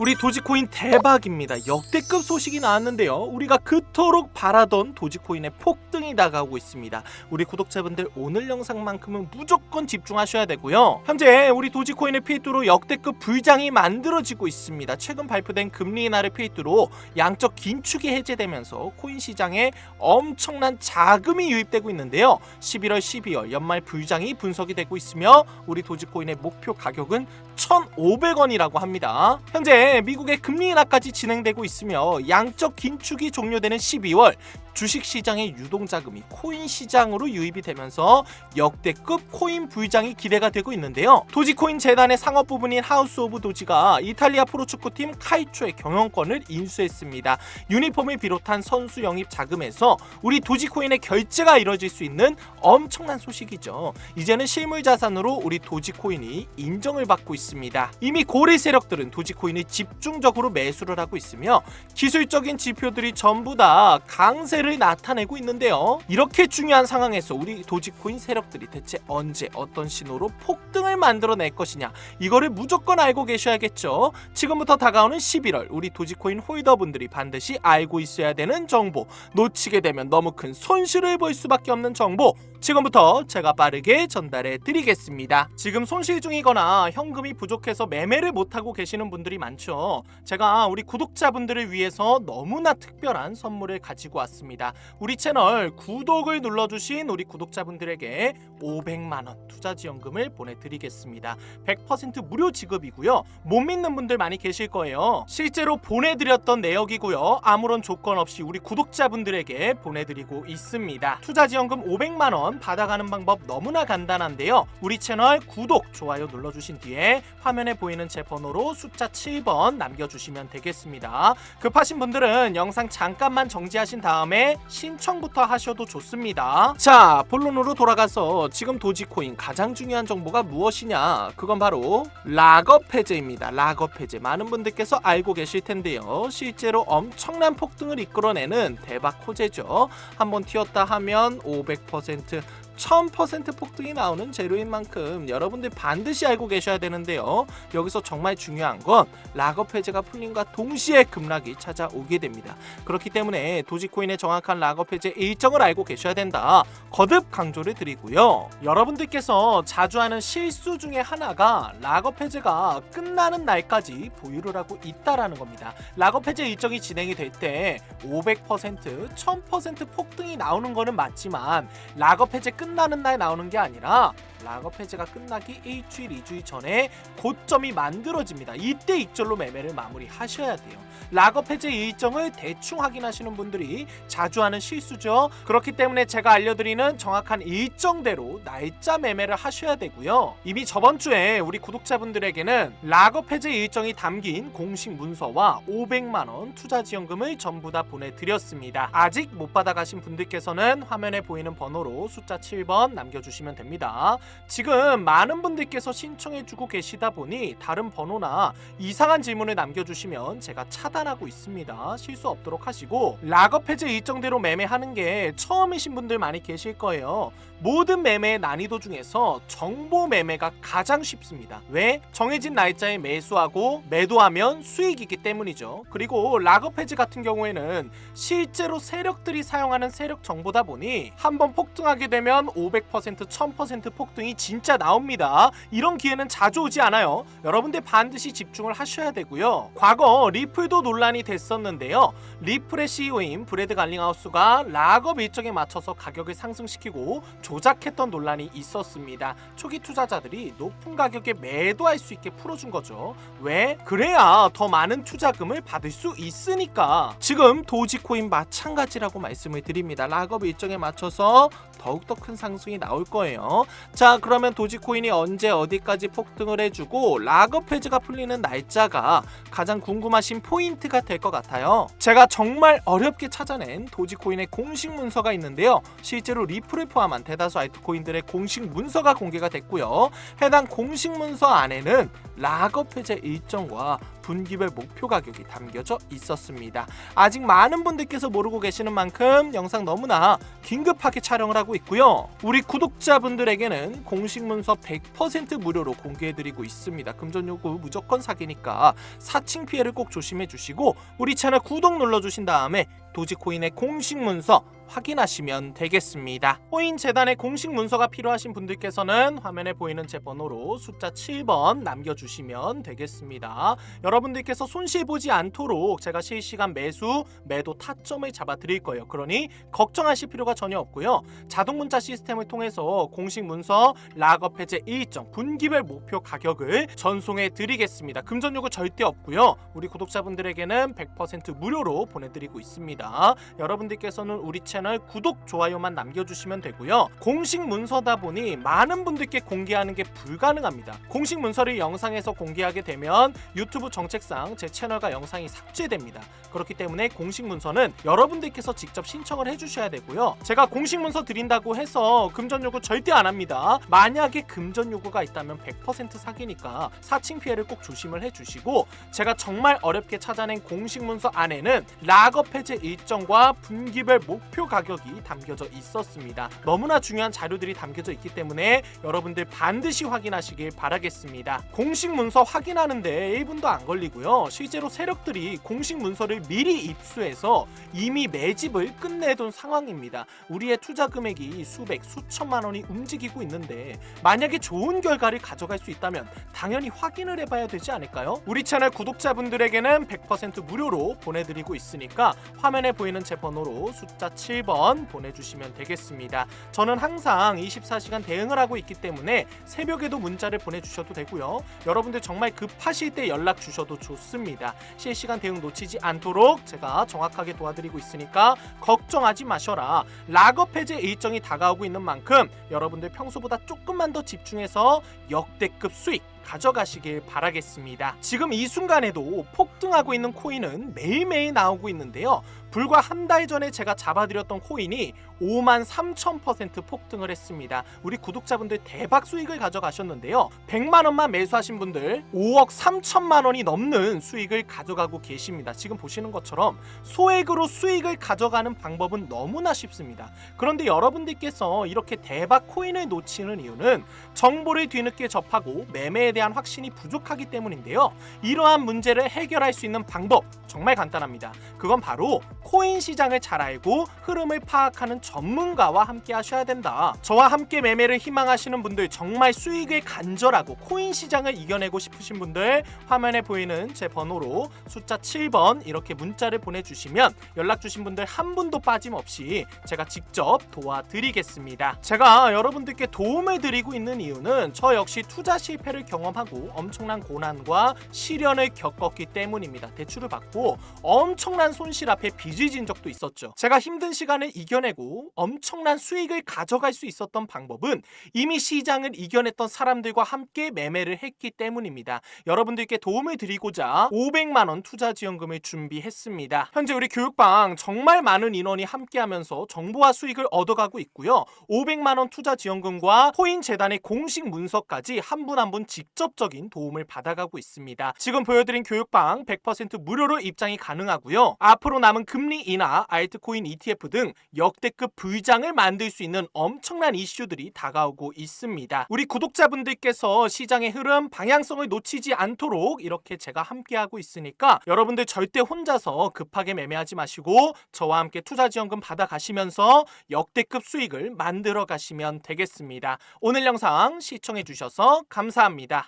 우리 도지코인 대박입니다. 역대급 소식이 나왔는데요. 우리가 그토록 바라던 도지코인의 폭등이 다가오고 있습니다. 우리 구독자분들 오늘 영상만큼은 무조건 집중하셔야 되고요. 현재 우리 도지코인의 필두로 역대급 불장이 만들어지고 있습니다. 최근 발표된 금리 인하를 필두로 양적 긴축이 해제되면서 코인 시장에 엄청난 자금이 유입되고 있는데요. 11월, 12월 연말 불장이 분석이 되고 있으며 우리 도지코인의 목표 가격은 1,500원이라고 합니다. 현재 미국의 금리 인하까지 진행되고 있으며 양적 긴축이 종료되는 12월 주식 시장의 유동 자금이 코인 시장으로 유입이 되면서 역대급 코인 불장이 기대가 되고 있는데요. 도지코인 재단의 상업 부분인 하우스 오브 도지가 이탈리아 프로축구팀 카이초의 경영권을 인수했습니다. 유니폼을 비롯한 선수 영입 자금에서 우리 도지코인의 결제가 이뤄질 수 있는 엄청난 소식이죠. 이제는 실물 자산으로 우리 도지코인이 인정을 받고 있습니다. 이미 고리 세력들은 도지코인을 집중적으로 매수를 하고 있으며 기술적인 지표들이 전부 다 강세를 나타내고 있는데요. 이렇게 중요한 상황에서 우리 도지코인 세력들이 대체 언제 어떤 신호로 폭등을 만들어낼 것이냐 이거를 무조건 알고 계셔야겠죠. 지금부터 다가오는 11월 우리 도지코인 홀더분들이 반드시 알고 있어야 되는 정보 놓치게 되면 너무 큰 손실을 볼 수밖에 없는 정보 지금부터 제가 빠르게 전달해 드리겠습니다. 지금 손실 중이거나 현금이 부족해서 매매를 못하고 계시는 분들이 많죠. 제가 우리 구독자분들을 위해서 너무나 특별한 선물을 가지고 왔습니다. 우리 채널 구독을 눌러주신 우리 구독자분들에게 500만원 투자지원금을 보내드리겠습니다. 100% 무료 지급이고요. 못 믿는 분들 많이 계실 거예요. 실제로 보내드렸던 내역이고요. 아무런 조건 없이 우리 구독자분들에게 보내드리고 있습니다. 투자지원금 500만원 받아가는 방법 너무나 간단한데요. 우리 채널 구독, 좋아요 눌러주신 뒤에 화면에 보이는 제 번호로 숫자 7번 남겨주시면 되겠습니다. 급하신 분들은 영상 잠깐만 정지하신 다음에 신청부터 하셔도 좋습니다. 자, 본론으로 돌아가서 지금 도지코인 가장 중요한 정보가 무엇이냐? 그건 바로 락업 해제입니다. 락업 해제. 많은 분들께서 알고 계실 텐데요. 실제로 엄청난 폭등을 이끌어내는 대박 호재죠. 한번 튀었다 하면 500% 1000% 폭등이 나오는 재료인 만큼 여러분들 반드시 알고 계셔야 되는데요. 여기서 정말 중요한 건 락업 해제가 풀림과 동시에 급락이 찾아오게 됩니다. 그렇기 때문에 도지코인의 정확한 락업 해제 일정을 알고 계셔야 된다. 거듭 강조를 드리고요. 여러분들께서 자주 하는 실수 중에 하나가 락업 해제가 끝나는 날까지 보유를 하고 있다라는 겁니다. 락업 해제 일정이 진행이 될 때 500%, 1000% 폭등이 나오는 거는 맞지만 락업 해제 끝 나는 날 나오는 게 아니라 락업 해제가 끝나기 일주일, 이주일 전에 고점이 만들어집니다. 이때 익절로 매매를 마무리하셔야 돼요. 락업 해제 일정을 대충 확인하시는 분들이 자주 하는 실수죠. 그렇기 때문에 제가 알려드리는 정확한 일정대로 날짜 매매를 하셔야 되고요. 이미 저번 주에 우리 구독자분들에게는 락업 해제 일정이 담긴 공식 문서와 500만 원 투자 지원금을 전부 다 보내드렸습니다. 아직 못 받아가신 분들께서는 화면에 보이는 번호로 숫자 7번 남겨주시면 됩니다. 지금 많은 분들께서 신청해주고 계시다 보니 다른 번호나 이상한 질문을 남겨주시면 제가 차단하고 있습니다. 실수 없도록 하시고 락업 해제 일정대로 매매하는 게 처음이신 분들 많이 계실 거예요. 모든 매매의 난이도 중에서 정보 매매가 가장 쉽습니다. 왜? 정해진 날짜에 매수하고 매도하면 수익이기 때문이죠. 그리고 락업 해지 같은 경우에는 실제로 세력들이 사용하는 세력 정보다 보니 한번 폭등하게 되면 500% 1000%폭 등이 진짜 나옵니다. 이런 기회는 자주 오지 않아요. 여러분들 반드시 집중을 하셔야 되고요. 과거 리플도 논란이 됐었는데요. 리플의 CEO인 브래드 갈링하우스가 락업 일정에 맞춰서 가격을 상승시키고 조작했던 논란이 있었습니다. 초기 투자자들이 높은 가격에 매도할 수 있게 풀어준 거죠. 왜? 그래야 더 많은 투자금을 받을 수 있으니까. 지금 도지코인 마찬가지라고 말씀을 드립니다. 락업 일정에 맞춰서 더욱더 큰 상승이 나올 거예요. 자, 그러면 도지코인이 언제 어디까지 폭등을 해주고 락업 해지가 풀리는 날짜가 가장 궁금하신 포인트가 될 것 같아요. 제가 정말 어렵게 찾아낸 도지코인의 공식 문서가 있는데요. 실제로 리플을 포함한 대다수 알트코인들의 공식 문서가 공개가 됐고요. 해당 공식 문서 안에는 해제 일정과 분기별 목표 가격이 담겨져 있었습니다. 아직 많은 분들께서 모르고 계시는 만큼 영상 너무나 긴급하게 촬영을 하고 있고요. 우리 구독자분들에게는 공식 문서 100% 무료로 공개해드리고 있습니다. 금전 요구 무조건 사기니까 사칭 피해를 꼭 조심해 주시고 우리 채널 구독 눌러주신 다음에 도지코인의 공식 문서 확인하시면 되겠습니다. 코인 재단의 공식 문서가 필요하신 분들께서는 화면에 보이는 제 번호로 숫자 7번 남겨주시면 되겠습니다. 여러분들께서 손실 보지 않도록 제가 실시간 매수, 매도 타점을 잡아 드릴 거예요. 그러니 걱정하실 필요가 전혀 없고요. 자동 문자 시스템을 통해서 공식 문서 락업 해제 일정 분기별 목표 가격을 전송해 드리겠습니다. 금전 요구 절대 없고요. 우리 구독자분들에게는 100% 무료로 보내드리고 있습니다. 여러분들께서는 우리 채널 구독, 좋아요만 남겨주시면 되고요. 공식 문서다 보니 많은 분들께 공개하는 게 불가능합니다. 공식 문서를 영상에서 공개하게 되면 유튜브 정책상 제 채널과 영상이 삭제됩니다. 그렇기 때문에 공식 문서는 여러분들께서 직접 신청을 해주셔야 되고요. 제가 공식 문서 드린다고 해서 금전 요구 절대 안 합니다. 만약에 금전 요구가 있다면 100% 사기니까 사칭 피해를 꼭 조심을 해주시고 제가 정말 어렵게 찾아낸 공식 문서 안에는 락업 해제 일정과 분기별 목표 가격이 담겨져 있었습니다. 너무나 중요한 자료들이 담겨져 있기 때문에 여러분들 반드시 확인하시길 바라겠습니다. 공식 문서 확인하는데 1분도 안 걸리고요. 실제로 세력들이 공식 문서를 미리 입수해서 이미 매집을 끝내둔 상황입니다. 우리의 투자 금액이 수백, 수천만 원이 움직이고 있는데 만약에 좋은 결과를 가져갈 수 있다면 당연히 확인을 해봐야 되지 않을까요? 우리 채널 구독자분들에게는 100% 무료로 보내드리고 있으니까 화면에 보이는 제 번호로 숫자 7번 보내주시면 되겠습니다. 저는 항상 24시간 대응을 하고 있기 때문에 새벽에도 문자를 보내주셔도 되고요. 여러분들 정말 급하실 때 연락 주셔도 좋습니다. 실시간 대응 놓치지 않도록 제가 정확하게 도와드리고 있으니까 걱정하지 마셔라. 락업 해제 일정이 다가오고 있는 만큼 여러분들 평소보다 조금만 더 집중해서 역대급 수익 가져가시길 바라겠습니다. 지금 이 순간에도 폭등하고 있는 코인은 매일매일 나오고 있는데요. 불과 한 달 전에 제가 잡아드렸던 코인이 5만 3천 퍼센트 폭등을 했습니다. 우리 구독자분들 대박 수익을 가져가셨는데요. 100만 원만 매수하신 분들 5억 3천만 원이 넘는 수익을 가져가고 계십니다. 지금 보시는 것처럼 소액으로 수익을 가져가는 방법은 너무나 쉽습니다. 그런데 여러분들께서 이렇게 대박 코인을 놓치는 이유는 정보를 뒤늦게 접하고 매매에 대한 확신이 부족하기 때문인데요. 이러한 문제를 해결할 수 있는 방법 정말 간단합니다. 그건 바로 코인 시장을 잘 알고 흐름을 파악하는 전문가와 함께 하셔야 된다. 저와 함께 매매를 희망하시는 분들 정말 수익을 간절하고 코인 시장을 이겨내고 싶으신 분들 화면에 보이는 제 번호로 숫자 7번 이렇게 문자를 보내주시면 연락 주신 분들 한 분도 빠짐없이 제가 직접 도와드리겠습니다. 제가 여러분들께 도움을 드리고 있는 이유는 저 역시 투자 실패를 경험 하고 엄청난 고난과 시련을 겪었기 때문입니다. 대출을 받고 엄청난 손실 앞에 빚을 진 적도 있었죠. 제가 힘든 시간을 이겨내고 엄청난 수익을 가져갈 수 있었던 방법은 이미 시장을 이겨냈던 사람들과 함께 매매를 했기 때문입니다. 여러분들께 도움을 드리고자 500만 원 투자 지원금을 준비했습니다. 현재 우리 교육방 정말 많은 인원이 함께하면서 정보와 수익을 얻어가고 있고요. 500만 원 투자 지원금과 코인 재단의 공식 문서까지 한 분 한분 직접적인 도움을 받아가고 있습니다. 지금 보여드린 교육방 100% 무료로 입장이 가능하고요. 앞으로 남은 금리 인하, 알트코인 ETF 등 역대급 불장을 만들 수 있는 엄청난 이슈들이 다가오고 있습니다. 우리 구독자분들께서 시장의 흐름, 방향성을 놓치지 않도록 이렇게 제가 함께하고 있으니까 여러분들 절대 혼자서 급하게 매매하지 마시고 저와 함께 투자 지원금 받아가시면서 역대급 수익을 만들어 가시면 되겠습니다. 오늘 영상 시청해 주셔서 감사합니다.